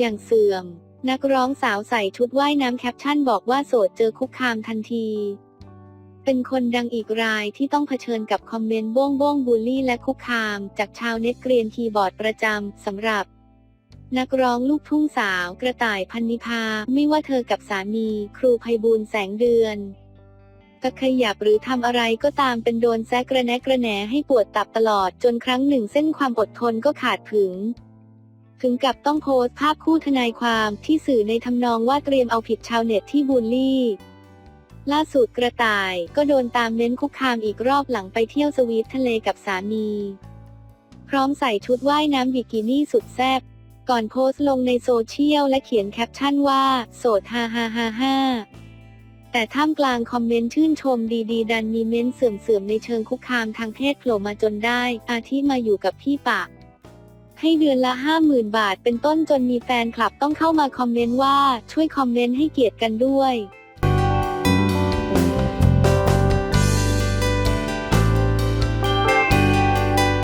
อย่างเสื่อม นักร้องสาวใส่ชุดว่ายน้ำแคปชั่นบอกว่าโสดเจอคุกคามทันที เป็นคนดังอีกรายที่ต้องเผชิญกับคอมเมนต์บ้งบ้งบูลลี่และคุกคาม จากชาวเน็ตเกรียนคีย์บอร์ดประจำสำหรับนักร้องลูกทุ่งสาวกระต่ายพันนิพา ไม่ว่าเธอกับสามีครูไพบูลแสงเดือนจะขยับหรือทำอะไรก็ตามเป็นโดนแซะกระแนะกระแหนให้ปวดตับตลอดจนครั้งหนึ่งเส้นความอดทนก็ขาดผึง ถึงกับต้องโพสต์ภาพคู่ทนายความที่สื่อในทำนองว่าเตรียมเอาผิดชาวเน็ตที่บูลลี่ ล่าสุดกระต่ายก็โดนตามเน้นคุกคามอีกรอบหลังไปเที่ยวสวีททะเลกับสามี พร้อมใส่ชุดว่ายน้ำบิกินี่สุดแซ่บก่อนโพสต์ลงในโซเชียลและเขียนแคปชั่นว่า โสดฮ่าฮ่าฮ่าฮ่าแต่ท่ามกลางคอมเมนต์ชื่นชมดีๆ ดันมีเม้นต์เสื่อมๆในเชิงคุกคามทางเพศโผล่มาจนได้ อาทิมาอยู่กับพี่ปะ ให้เดือนละ 50,000 บาท เป็นต้นจนมีแฟนคลับต้องเข้ามาคอมเมนต์ว่าช่วยคอมเมนต์ให้เกียรติกันด้วย